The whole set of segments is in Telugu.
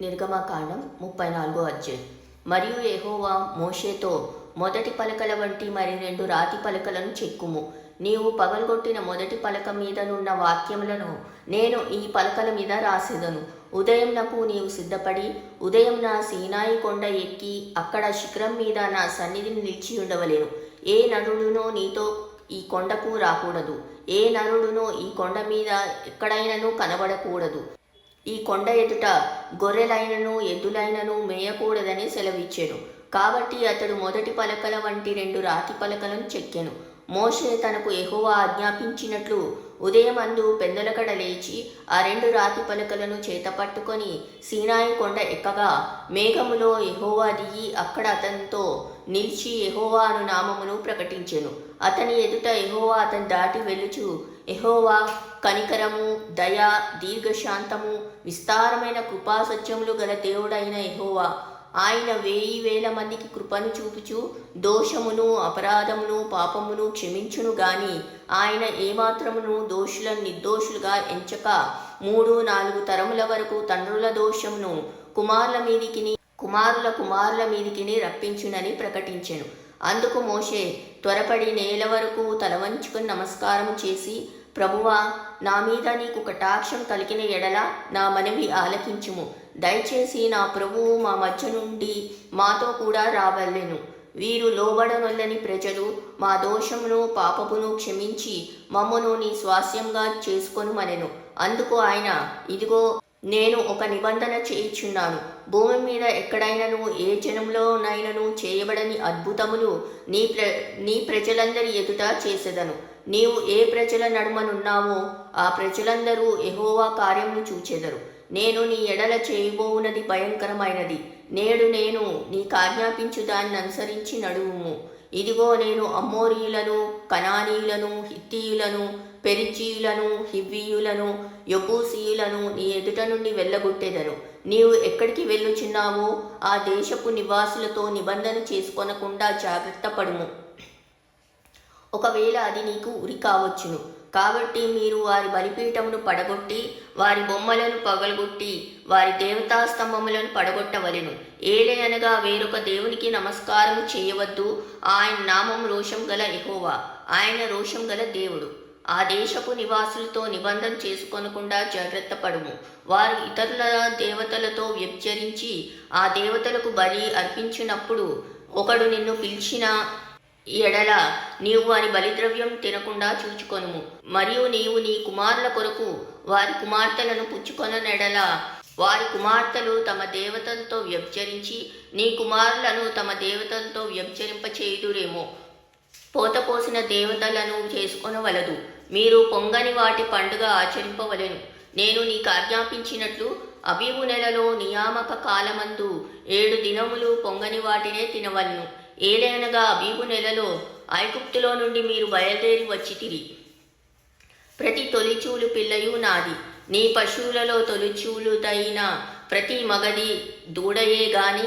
నిర్గమకాండం ముప్పై నాలుగో అధ్యాయం. మరియు ఎహోవా మోషేతో మొదటి పలకల వంటి మరి రెండు రాతి పలకలను చెక్కుము. నీవు పగలగొట్టిన మొదటి పలక మీదనున్న వాక్యములను నేను ఈ పలకల మీద రాసేదను. ఉదయం నాకు నీవు సిద్ధపడి ఉదయం నా సీనాయి కొండ ఎక్కి అక్కడ శిఖరం మీద నా సన్నిధిని నిలిచి ఉండవలేను. ఏ నరుడునో నీతో ఈ కొండకు రాకూడదు. ఏ నరుడునో ఈ కొండ మీద ఎక్కడైనను కనబడకూడదు. ఈ కొండ ఎదుట గొర్రెలైనను ఎద్దులైనను మేయకూడదని సెలవిచ్చాను. కాబట్టి అతడు మొదటి పలకల వంటి రెండు రాతి పలకలను చెక్కెను. మోషే తనకు ఎహోవా ఆజ్ఞాపించినట్లు ఉదయం అందు పెందలకడ లేచి ఆ రెండు రాతి పలకలను చేత పట్టుకొని సీనాయి కొండ ఎక్కగా మేఘములో ఎహోవా దిగి అక్కడ అతనితో నిలిచి ఎహోవా అను నామమును ప్రకటించెను. అతని ఎదుట ఎహోవా అతను దాటి వెలుచు ఎహోవా కనికరము దయ దీర్ఘశాంతము విస్తారమైన కృపాసత్యములు గల దేవుడైన ఎహోవా ఆయన వేయి వేల మందికి కృపను చూపుచు దోషమును అపరాధమును పాపమును క్షమించును గాని ఆయన ఏమాత్రమును దోషులను నిర్దోషులుగా ఎంచక మూడు నాలుగు తరముల వరకు తండ్రుల దోషమును కుమారుల మీదికిని కుమారుల కుమారుల మీదికిని రప్పించునని ప్రకటించెను. అందుకు మోషే త్వరపడి నేల వరకు తలవంచుకుని నమస్కారం చేసి ప్రభువా నా మీద నీకు కటాక్షం కలిగిన ఎడల నా మనవి ఆలకించుము. దయచేసి నా ప్రభువు మా మధ్య నుండి మాతో కూడా రావల్లెను వీరు లోబడనొల్లని ప్రజలు మా దోషమును పాపమును క్షమించి మమ్మను నీ స్వాస్యంగా చేసుకొని మనెను అందుకు ఆయన ఇదిగో నేను ఒక నిబంధన చేయిచున్నాను. భూమి మీద ఎక్కడైనను ఏ జనంలోనైనను చేయబడని అద్భుతములు నీ ప్ర నీ ప్రజలందరి ఎదుట చేసేదను. నీవు ఏ ప్రజల నడుమనున్నావో ఆ ప్రజలందరూ ఎహోవా కార్యమును చూచెదరు. నేను నీ ఎడల చేయబోవునది భయంకరమైనది. నేడు నేను నీకు ఆజ్ఞాపించు దాన్ని అనుసరించి నడువుము. ఇదిగో నేను అమ్మోరీయులను కనానీయులను హిత్తీయులను పెరిజీయులను హివ్వీయులను యపూసీయులను నీ ఎదుట నుండి వెళ్ళగొట్టేదను. నీవు ఎక్కడికి వెళ్ళుచున్నావో ఆ దేశపు నివాసులతో నిబంధన చేసుకొనకుండా జాగ్రత్త పడుము ఒకవేళ అది నీకు ఉరి కావచ్చును. కాబట్టి మీరు వారి బలిపీఠమును పడగొట్టి వారి బొమ్మలను పగలగొట్టి వారి దేవతా స్తంభములను పడగొట్టవలెను. ఏలే అనగా వేరొక దేవునికి నమస్కారం చేయవద్దు. ఆయన నామం రోషం గల ఎహోవా ఆయన రోషం గల దేవుడు. ఆ దేశపు నివాసులతో నిబంధన చేసుకొనకుండా జాగ్రత్త పడుము వారు ఇతరుల దేవతలతో వ్యభిచరించి ఆ దేవతలకు బలి అర్పించినప్పుడు ఒకడు నిన్ను పిలిచిన ఎడల నీవు వారి బలిద్రవ్యం తినకుండా చూచుకొనుము. మరియు నీవు నీ కుమారుల కొరకు వారి కుమార్తెలను పుచ్చుకొననెడల. వారి కుమార్తెలు తమ దేవతలతో వ్యభిచరించి నీ కుమారులను తమ దేవతలతో వ్యభిచరింప చేయుదురేమో పోతపోసిన దేవతలను చేసుకొనవలదు. మీరు పొంగని వాటి పండుగ ఆచరింపవలెను. నేను నీకు ఆజ్ఞాపించినట్లు అబీబు నెలలో నియామక కాలమందు ఏడు దినములు పొంగని వాటినే తినవలను. ఏలైనగా అబీబు నెలలో ఐగుప్తులో నుండి మీరు బయలుదేరి వచ్చి తిరిగి ప్రతి తొలిచూలు పిల్లయు నాది. నీ పశువులలో తొలిచూలుదైన ప్రతి మగది దూడయే గాని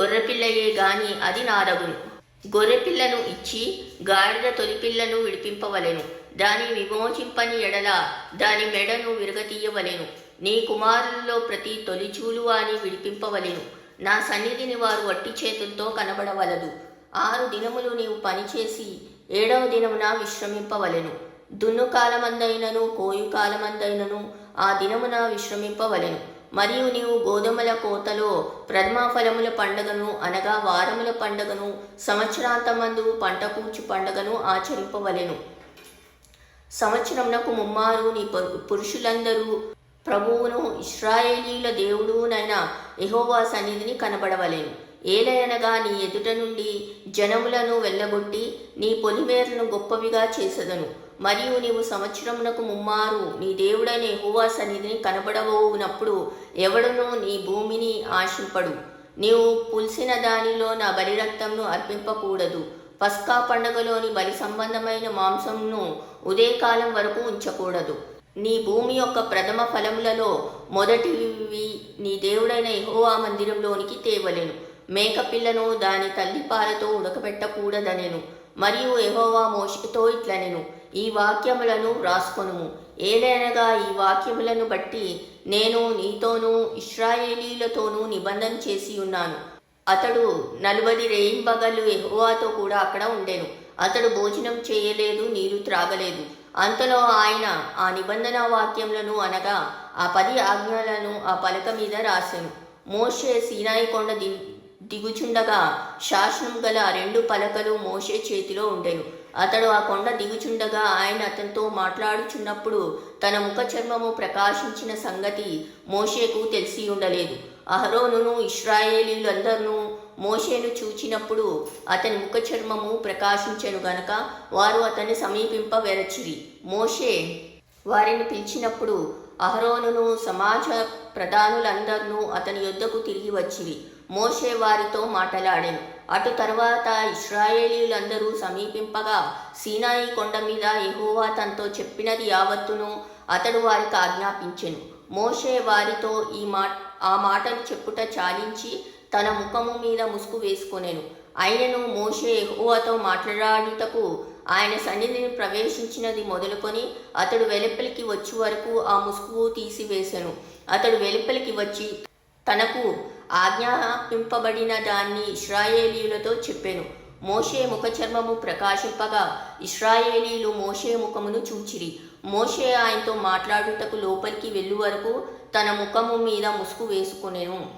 గొర్రెపిల్లయే గాని అది నాదగును. గొర్రెపిల్లను ఇచ్చి గాడిద తొలిపిల్లను విడిపింపవలెను. దాని విమోచింపని ఎడల దాని మెడను విరగతీయవలెను. నీ కుమారులలో ప్రతి తొలిచూలు అని విడిపింపవలెను. నా సన్నిధిని వారు వట్టి చేతులతో కనబడవలదు. ఆరు దినములు నీవు పనిచేసి ఏడవ దినమున విశ్రమింపవలెను. దున్ను కాలమందైనను కోయు కాలమందైనను ఆ దినమున విశ్రమింపవలెను. మరియు నీవు గోధుమల కోతలో ప్రథమాఫలముల పండగను అనగా వారముల పండగను సంవత్సరాంతమందు పంట కూర్చు పండగను ఆచరింపవలెను. సంవత్సరమునకు ముమ్మారు నీ పురుషులందరూ ప్రభువును ఇస్రాయేలీల దేవుడునైన ఎహోవా సన్నిధిని కనబడవలెను. ఏలయనగా నీ ఎదుట నుండి జనములను వెళ్ళగొట్టి నీ పొలిమేరలను గొప్పవిగా చేసెదను. మరియు నీవు సంవత్సరమునకు ముమ్మారు నీ దేవుడైన ఎహువా సన్నిధిని కనబడబోవునప్పుడు ఎవడనూ నీ భూమిని ఆశింపడు. నీవు పులిసిన దానిలో నా బలి రక్తంను అర్పింపకూడదు. పస్కా పండగలోని బలి సంబంధమైన మాంసంను ఉదయకాలం వరకు ఉంచకూడదు. నీ భూమి యొక్క ప్రథమ ఫలములలో మొదటివి నీ దేవుడైన ఎహోవా మందిరంలోనికి తేవలెను. మేకపిల్లను దాని తల్లి పాలతో ఉడకబెట్టకూడదనెను. మరియు ఎహోవా మోషికతో ఇట్లనెను. ఈ వాక్యములను రాసుకొనుము. ఏలైనగా ఈ వాక్యములను బట్టి నేను నీతోనూ ఇస్రాయేలీలతోనూ నిబంధన చేసి ఉన్నాను. అతడు నలుబది రేయింబగళ్ళు ఎహోవాతో కూడా అక్కడ ఉండెను. అతడు భోజనం చేయలేదు నీరు త్రాగలేదు. అంతలో ఆయన ఆ నిబంధన వాక్యములను అనగా ఆ పది ఆజ్ఞలను ఆ పలక మీద రాసెను. మోషే సీనాయి కొండ ది దిగుచుండగా శాసనం గల రెండు పలకలు మోషే చేతిలో ఉండెను. అతడు ఆ కొండ దిగుచుండగా ఆయన అతనితో మాట్లాడుచున్నప్పుడు తన ముఖ చర్మము ప్రకాశించిన సంగతి మోషేకు తెలిసి ఉండలేదు అహరోనును ఇస్రాయేలీలందరూ మోషేను చూచినప్పుడు అతని ముఖ చర్మము ప్రకాశించెను గనక వారు అతన్ని సమీపింపవెరచిరి మోషే వారిని పిలిచినప్పుడు అహరోనును సమాజ ప్రధానులందరినూ అతని యొద్దకు తిరిగి వచ్చిరి. మోషే వారితో మాటలాడాను. అటు తర్వాత ఇస్రాయేలీలందరూ సమీపింపగా సీనాయి కొండ మీద ఎహోవా తనతో చెప్పినది యావత్తును అతడు వారికి ఆజ్ఞాపించెను. మోషే వారితో ఈ మా ఆ మాటలు చెప్పుట చాలించి తన ముఖము మీద ముసుగు వేసుకొనేను. అయినను మోషే ఎహువాతో మాట్లాడుటకు ఆయన సన్నిధిని ప్రవేశించినది మొదలుకొని అతడు వెలుపలికి వచ్చి వరకు ఆ ముసుగు తీసివేశెను అతడు వెలుపలికి వచ్చి తనకు ఆజ్ఞాపింపబడిన దాన్ని ఇస్రాయేలీయులతో చెప్పాను. మోషే ముఖ చర్మము ప్రకాశింపగా ఇస్రాయేలీలు మోషే ముఖమును చూచిరి. మోషే ఆయనతో మాట్లాడుటకు లోపలికి వెళ్ళు వరకు తన ముఖము మీద ముసుగు వేసుకునేను.